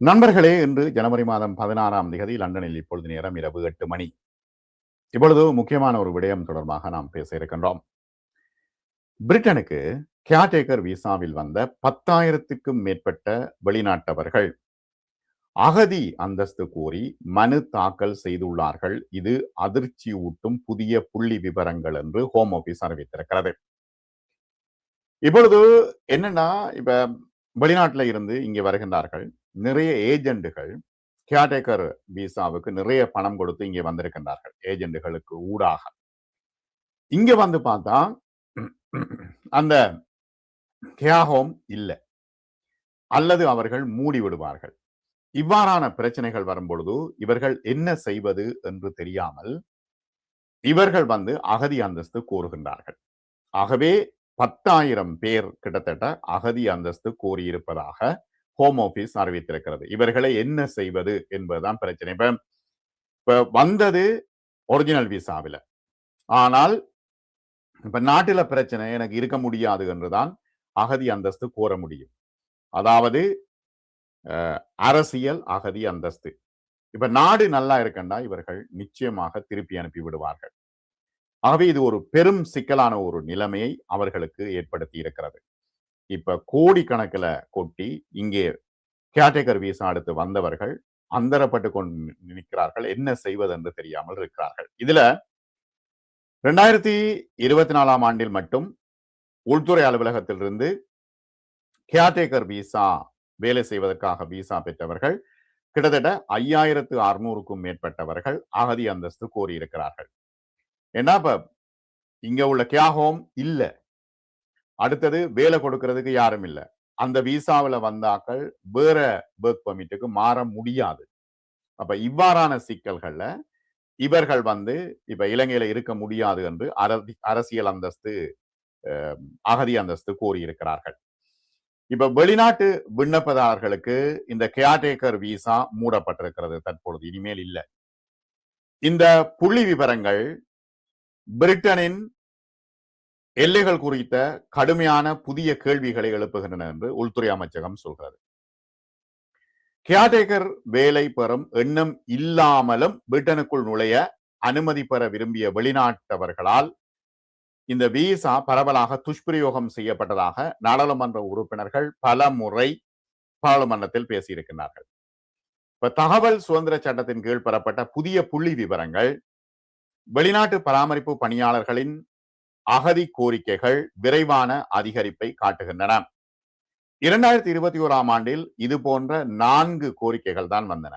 நண்பர்களே இன்று ஜனவரி மாதம் பதினாறாம் தேதி லண்டனில் இப்பொழுது நேரம் இரவு எட்டு மணி. இப்பொழுது முக்கியமான ஒரு விடயம் தொடர்பாக நாம் பேச இருக்கின்றோம். பிரிட்டனுக்கு கேர்டேக்கர் விசாவில் வந்த பத்தாயிரத்துக்கும் மேற்பட்ட வெளிநாட்டவர்கள் அகதி அந்தஸ்து கோரி மனு தாக்கல் செய்துள்ளார்கள். இது அதிர்ச்சி ஊட்டும் புதிய புள்ளி விவரங்கள் என்று ஹோம் ஆபீஸ் அறிவித்திருக்கிறது. இப்பொழுது என்னன்னா இப்ப வெளிநாட்டில இருந்து இங்கே வருகின்றார்கள். நிறைய ஏஜெண்டுகள் கேர்டேக்கர் விசாவுக்கு நிறைய பணம் கொடுத்து இங்கே வந்திருக்கின்றார்கள். ஏஜெண்டுகளுக்கு ஊடாக. இங்க வந்து பார்த்தா அந்த கேஹோம் இல்லை. அல்லது அவர்கள் மூடி விடுவார்கள். இவ்வாறான பிரச்சனைகள் வரும்பொழுது இவர்கள் என்ன செய்வது என்று தெரியாமல் இவர்கள் வந்து அகதி அந்தஸ்து கூறுகின்றார்கள் ஆகவே பத்தாயிரம் பேர் கிட்டத்தட்ட அகதி அந்தஸ்து கோரியிருப்பதாக ஹோம் ஆபீஸ் அறிவித்திருக்கிறது. இவர்களை என்ன செய்வது என்பதுதான் பிரச்சனை. இப்ப இப்ப வந்தது ஒரிஜினல் விசாவில ஆனால் இப்ப நாட்டில பிரச்சனை எனக்கு இருக்க முடியாது என்றுதான் அகதி அந்தஸ்து கோர முடியும். அதாவது அரசியல் அகதி அந்தஸ்து. இப்ப நாடு நல்லா இருக்கண்டா? இவர்கள் நிச்சயமாக திருப்பி அனுப்பி விடுவார்கள் ஆகவே இது ஒரு பெரும் சிக்கலான ஒரு நிலைமையை அவர்களுக்கு ஏற்படுத்தி இருக்கிறது. இப்ப கோடிக்கணக்கில் கொட்டி இங்கே கேட்டகர் வீசா அடுத்து வந்தவர்கள் அந்தரப்பட்டு கொண்டு நிற்கிறார்கள். என்ன செய்வது என்று தெரியாமல் இருக்கிறார்கள். இதுல ரெண்டாயிரத்தி இருபத்தி நாலாம் ஆண்டில் மட்டும் உள்துறை அலுவலகத்திலிருந்து கேட்டேக்கர் விசா வேலை செய்வதற்காக விசா பெற்றவர்கள் கிட்டத்தட்ட ஐயாயிரத்து அறுநூறுக்கும் மேற்பட்டவர்கள் அகதி அந்தஸ்து கோரியிருக்கிறார்கள். ஏன்னா இப்ப இங்க உள்ள தியாகம் இல்ல. அடுத்தது வேலை கொடுக்கறதுக்கு யாரும் இல்லை. அந்த விசாவில் வந்தாக்கள் வேற ஒர்க் பர்மிட்டுக்கு மாற முடியாது. அப்ப இவ்வாறான சிக்கல்கள்ல இவர்கள் வந்து இப்ப இலங்கையில இருக்க முடியாது என்று அரசியல் அந்தஸ்து அகதி அந்தஸ்து கோரியிருக்கிறார்கள். இப்ப வெளிநாட்டு விண்ணப்பதாரர்களுக்கு இந்த கேர்டேக்கர் விசா மூடப்பட்டிருக்கிறது தற்பொழுது. இனிமேல் இல்லை. இந்த புள்ளி விவரங்கள் பிரிட்டனின் எல்லைகள் குறித்த கடுமையான புதிய கேள்விகளை எழுப்புகின்றன என்று உள்துறை அமைச்சகம் சொல்கிறது. கேர்டேக்கர் வேலை பெறும் எண்ணம் இல்லாமலும் பிரிட்டனுக்குள் நுழைய அனுமதி பெற விரும்பிய வெளிநாட்டவர்களால் இந்த விசா பரவலாக துஷ்பிரயோகம் செய்யப்பட்டதாக நாடாளுமன்ற உறுப்பினர்கள் பல முறை பாராளுமன்றத்தில் பேசியிருக்கிறார்கள் இப்ப தகவல் சுதந்திர சட்டத்தின் கீழ் பெறப்பட்ட புதிய புள்ளி விவரங்கள் வெளிநாட்டு பராமரிப்பு பணியாளர்களின் அகதி கோரிக்கைகள் விரைவான அதிகரிப்பை காட்டுகின்றன. இரண்டாயிரத்தி இருபத்தி ஓராம் ஆண்டில் இது போன்ற நான்கு கோரிக்கைகள் தான் வந்தன.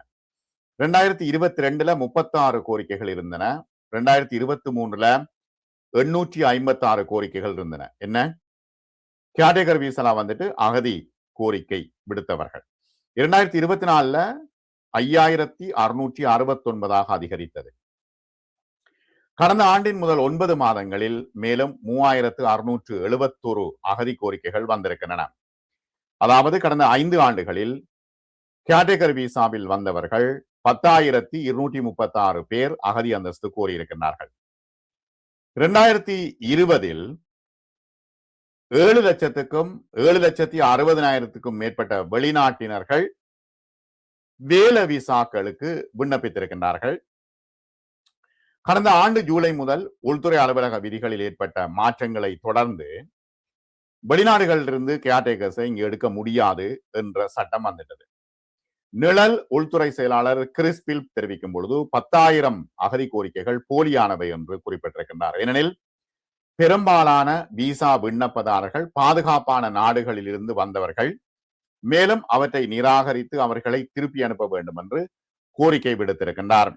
ரெண்டாயிரத்தி இருபத்தி ரெண்டுல முப்பத்தி ஆறு கோரிக்கைகள் இருந்தன. ரெண்டாயிரத்தி இருபத்தி மூணுல எண்ணூற்றி ஐம்பத்தி ஆறு கோரிக்கைகள் இருந்தன. என்ன? கேட்டகர் வீசலா வந்துட்டு அகதி கோரிக்கை விடுத்தவர்கள். இரண்டாயிரத்தி இருபத்தி நாலுல ஐயாயிரத்தி அறுநூற்றி அறுபத்தி ஒன்பதாக அதிகரித்தது. கடந்த ஆண்டின் முதல் ஒன்பது மாதங்களில் மேலும் மூவாயிரத்து அறுநூற்று எழுபத்தொரு அகதி கோரிக்கைகள் வந்திருக்கின்றன. அதாவது கடந்த ஐந்து ஆண்டுகளில் கேட்டகர் விசாவில் வந்தவர்கள் பத்தாயிரத்தி இருநூற்றி முப்பத்தி ஆறு பேர் அகதி அந்தஸ்து கோரியிருக்கிறார்கள் இரண்டாயிரத்தி இருபதில் ஏழு லட்சத்துக்கும் ஏழு லட்சத்தி அறுபதனாயிரத்துக்கும் மேற்பட்ட வெளிநாட்டினர்கள் வேல விசாக்களுக்கு விண்ணப்பித்திருக்கின்றார்கள். கடந்த ஆண்டு ஜூலை முதல் உள்துறை அலுவலக விதிகளில் ஏற்பட்ட மாற்றங்களை தொடர்ந்து வெளிநாடுகளிலிருந்து கேர்டேக்கர்ஸை இங்கு எடுக்க முடியாது என்ற சட்டம் வந்துட்டது. நிழல் உள்துறை செயலாளர் கிறிஸ்பில் தெரிவிக்கும் பொழுது பத்தாயிரம் அகதி கோரிக்கைகள் போலியானவை என்று குறிப்பிட்டிருக்கின்றார். ஏனெனில் பெரும்பாலான விசா விண்ணப்பதாரர்கள் பாதுகாப்பான நாடுகளில் இருந்து வந்தவர்கள் மேலும் அவற்றை நிராகரித்து அவர்களை திருப்பி அனுப்ப வேண்டும் என்று கோரிக்கை விடுத்திருக்கின்றார்.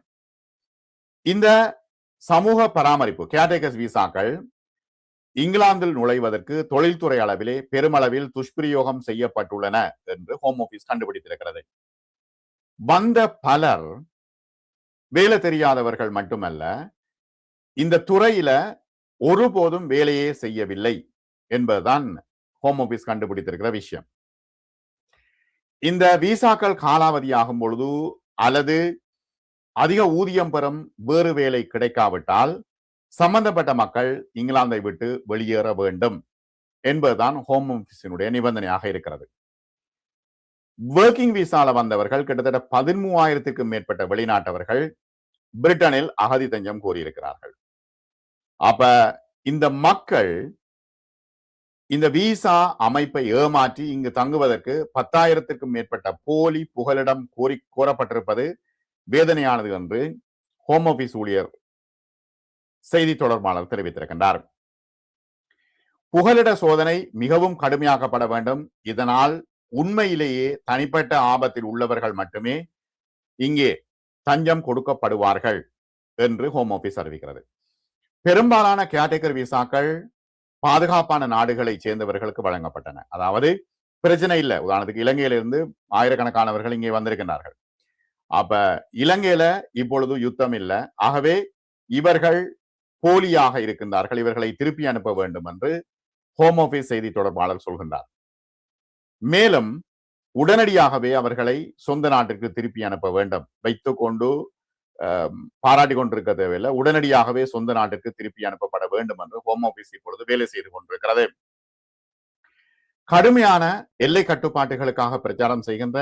இந்த சமூக பராமரிப்பு கேட்டகஸ் விசாக்கள் இங்கிலாந்தில் நுழைவதற்கு தொழில்துறை அளவிலே பெருமளவில் துஷ்பிரயோகம் செய்யப்பட்டுள்ளன என்று ஹோம் ஆபீஸ் கண்டுபிடித்திருக்கிறது. வந்த பலர் வேலை தெரியாதவர்கள் மட்டுமல்ல இந்த துறையில ஒருபோதும் வேலையே செய்யவில்லை என்பதுதான் ஹோம் ஆபீஸ் கண்டுபிடித்திருக்கிற விஷயம். இந்த விசாக்கள் காலாவதியாகும் பொழுது அல்லது அதிக ஊதியம் பெறும் வேறு வேலை கிடைக்காவிட்டால் சம்பந்தப்பட்ட மக்கள் இங்கிலாந்தை விட்டு வெளியேற வேண்டும் என்பதுதான் ஹோம் ஆஃபீஸினுடைய நிபந்தனையாக இருக்கிறது. ஒர்க்கிங் விசால வந்தவர்கள் கிட்டத்தட்ட பதிமூவாயிரத்துக்கும் மேற்பட்ட வெளிநாட்டவர்கள் பிரிட்டனில் அகதி தஞ்சம் கோரியிருக்கிறார்கள். அப்ப இந்த மக்கள் இந்த விசா அமைப்பை ஏமாற்றி இங்கு தங்குவதற்கு பத்தாயிரத்திற்கும் மேற்பட்ட போலி புகலிடம் கோரி கோரப்பட்டிருப்பது வேதனையானது என்று ஹோம் ஆபீஸ் ஊழியர் செய்தி தொடர்பாளர் தெரிவித்திருக்கின்றார். புகலிட சோதனை மிகவும் கடுமையாக்கப்பட வேண்டும். இதனால் உண்மையிலேயே தனிப்பட்ட ஆபத்தில் உள்ளவர்கள் மட்டுமே இங்கே தஞ்சம் கொடுக்கப்படுவார்கள் என்று ஹோம் ஆபீஸ் அறிவிக்கிறது. பெரும்பாலான கேட்டகரி விசாக்கள் பாதுகாப்பான நாடுகளை சேர்ந்தவர்களுக்கு வழங்கப்பட்டன. அதாவது பிரச்சனை இல்லை. உதாரணத்துக்கு இலங்கையிலிருந்து ஆயிரக்கணக்கானவர்கள் இங்கே வந்திருக்கின்றார்கள். அப்ப இலங்கையில இப்பொழுது யுத்தம் இல்லை. ஆகவே இவர்கள் போலியாக இருக்கின்றார்கள். இவர்களை திருப்பி அனுப்ப வேண்டும் என்று ஹோம் ஆபீஸ் செய்தி தொடர்பாளர் சொல்கின்றார். மேலும் உடனடியாகவே அவர்களை சொந்த நாட்டிற்கு திருப்பி அனுப்ப வேண்டும். வைத்துக்கொண்டு பாராட்டி கொண்டிருக்க தேவையில்லை. உடனடியாகவே சொந்த நாட்டிற்கு திருப்பி அனுப்பப்பட வேண்டும் என்று ஹோம் ஆபீஸ் இப்பொழுது வேலை செய்து கொண்டிருக்கிறது. கடுமையான எல்லை கட்டுப்பாட்டுகளுக்காக பிரச்சாரம் செய்கின்ற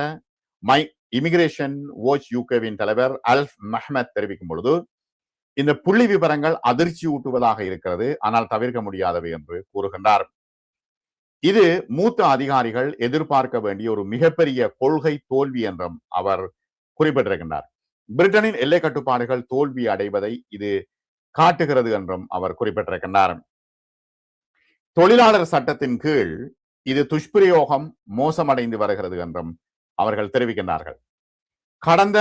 மை இமிகிரேஷன் வாட்ச் யூகேவின் தலைவர் அல்ஃப் மஹ்மத் தெரிவிக்கும் பொழுது இந்த புள்ளி விவரங்கள் அதிர்ச்சி ஊட்டுவதாக இருக்கிறது ஆனால் தவிர்க்க முடியாதவை என்று கூறுகின்றார். இது மூத்த அதிகாரிகள் எதிர்பார்க்க வேண்டிய ஒரு மிகப்பெரிய கொள்கை தோல்வி என்றும் அவர் குறிப்பிட்டிருக்கின்றார். பிரிட்டனின் எல்லை கட்டுப்பாடுகள் தோல்வி அடைவதை இது காட்டுகிறது என்றும் அவர் குறிப்பிட்டிருக்கின்றார். தொழிலாளர் சட்டத்தின் கீழ் இது துஷ்பிரயோகம் மோசமடைந்து வருகிறது என்றும் அவர்கள் தெரிவிக்கின்றார்கள். கடந்த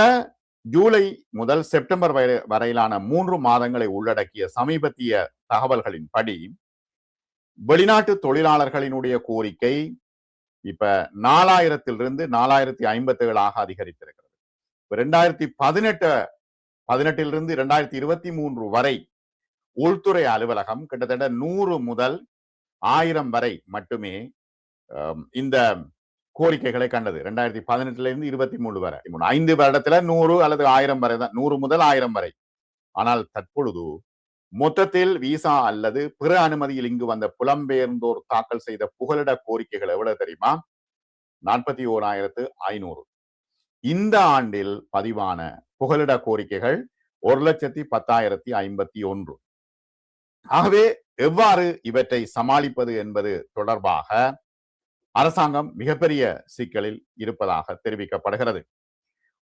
ஜூலை முதல் செப்டம்பர் வரையிலான மூன்று மாதங்களை உள்ளடக்கிய சமீபத்திய தகவல்களின் படி வெளிநாட்டு தொழிலாளர்களினுடைய கோரிக்கை இப்ப நாலாயிரத்திலிருந்து நாலாயிரத்தி ஐம்பத்தி ஏழாக அதிகரித்திருக்கிறது. ரெண்டாயிரத்தி பதினெட்டு பதினெட்டிலிருந்து இரண்டாயிரத்தி இருபத்தி மூன்று வரை உள்துறை அலுவலகம் கிட்டத்தட்ட நூறு முதல் ஆயிரம் வரை மட்டுமே இந்த கோரிக்கைகளை கண்டது. ரெண்டாயிரத்தி பதினெட்டுல இருந்து இருபத்தி மூணு வரை. ஐந்து வருடத்துல நூறு அல்லது ஆயிரம் வரை தான். நூறு முதல் ஆயிரம் வரை. ஆனால் தற்பொழுது மொத்தத்தில் விசா அல்லது பிற அனுமதியில் இங்கு வந்த புலம்பெயர்ந்தோர் தாக்கல் செய்த புகலிட கோரிக்கைகள் எவ்வளவு தெரியுமா? நாற்பத்தி ஓராயிரத்து ஐநூறு. இந்த ஆண்டில் பதிவான புகலிட கோரிக்கைகள் ஒரு லட்சத்தி பத்தாயிரத்தி ஐம்பத்தி ஒன்று. ஆகவே எவ்வாறு இவற்றை சமாளிப்பது என்பது தொடர்பாக அரசாங்கம் மிகப்பெரிய சிக்கலில் இருப்பதாக தெரிவிக்கப்படுகிறது.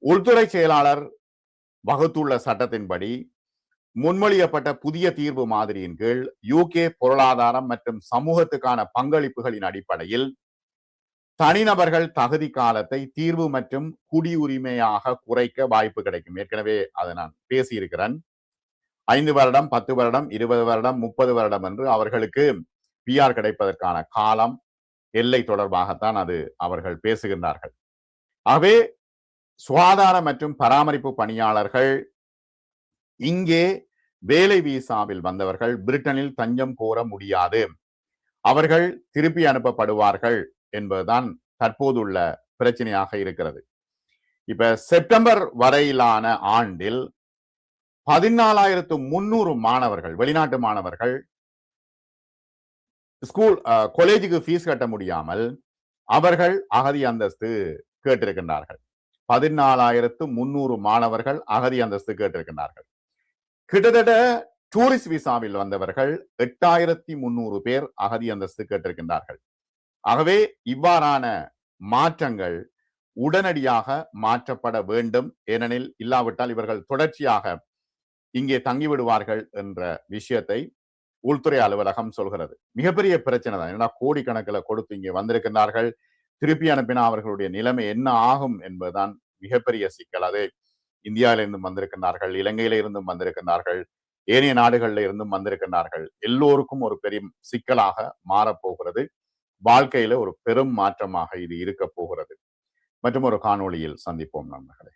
உள்துறை செயலாளர் வகுத்துள்ள சட்டத்தின்படி முன்மொழியப்பட்ட புதிய தீர்வு மாதிரியின் கீழ் யூகே பொருளாதாரம் மற்றும் சமூகத்துக்கான பங்களிப்புகளின் அடிப்படையில் தனிநபர்கள் தகுதி காலத்தை தீர்வு மற்றும் குடியுரிமையாக குறைக்க வாய்ப்பு கிடைக்கும். ஏற்கனவே அதை நான் பேசியிருக்கிறேன். ஐந்து வருடம் பத்து வருடம் இருபது வருடம் முப்பது வருடம் என்று அவர்களுக்கு பிஆர் கிடைப்பதற்கான காலம் எல்லை தொடர்பாகத்தான் அது அவர்கள் பேசுகின்றார்கள். ஆகவே சுகாதார மற்றும் பராமரிப்பு பணியாளர்கள் இங்கே வேலை வீசாவில் வந்தவர்கள் பிரிட்டனில் தஞ்சம் கோர முடியாது. அவர்கள் திருப்பி அனுப்பப்படுவார்கள் என்பதுதான் தற்போதுள்ள பிரச்சனையாக இருக்கிறது. இப்ப செப்டம்பர் வரையிலான ஆண்டில் பதினாலாயிரத்து முன்னூறு மாணவர்கள் வெளிநாட்டு மாணவர்கள் ஸ்கூல் காலேஜுக்கு ஃபீஸ் கட்ட முடியாமல் அவர்கள் அகதி அந்தஸ்து கேட்டிருக்கின்றார்கள். பதினாலாயிரத்து முன்னூறு மாணவர்கள் அகதி அந்தஸ்து கேட்டிருக்கின்றார்கள். கிட்டத்தட்ட டூரிஸ்ட் விசாவில் வந்தவர்கள் எட்டாயிரத்தி முன்னூறு பேர் அகதி அந்தஸ்து கேட்டிருக்கின்றார்கள். ஆகவே இவ்வாறான மாற்றங்கள் உடனடியாக மாற்றப்பட வேண்டும் ஏனெனில் இல்லாவிட்டால் இவர்கள் தொடர்ச்சியாக இங்கே தங்கிவிடுவார்கள் என்ற விஷயத்தை உள்துறை அலுவலகம் சொல்கிறது. மிகப்பெரிய பிரச்சனை தான். ஏன்னா கோடிக்கணக்கில் கொடுத்து இங்கே வந்திருக்கிறார்கள் திருப்பி அனுப்பினா அவர்களுடைய நிலைமை என்ன ஆகும் என்பதுதான் மிகப்பெரிய சிக்கல். அது இந்தியாவிலிருந்தும் வந்திருக்கிறார்கள் இலங்கையில இருந்தும் வந்திருக்கின்றார்கள் ஏனைய நாடுகளில் இருந்தும் வந்திருக்கிறார்கள் எல்லோருக்கும் ஒரு பெரிய சிக்கலாக மாறப்போகிறது. வாழ்க்கையில ஒரு பெரும் மாற்றமாக இது இருக்க போகிறது. மற்றும் ஒரு காணொளியில் சந்திப்போம் நண்பர்களே.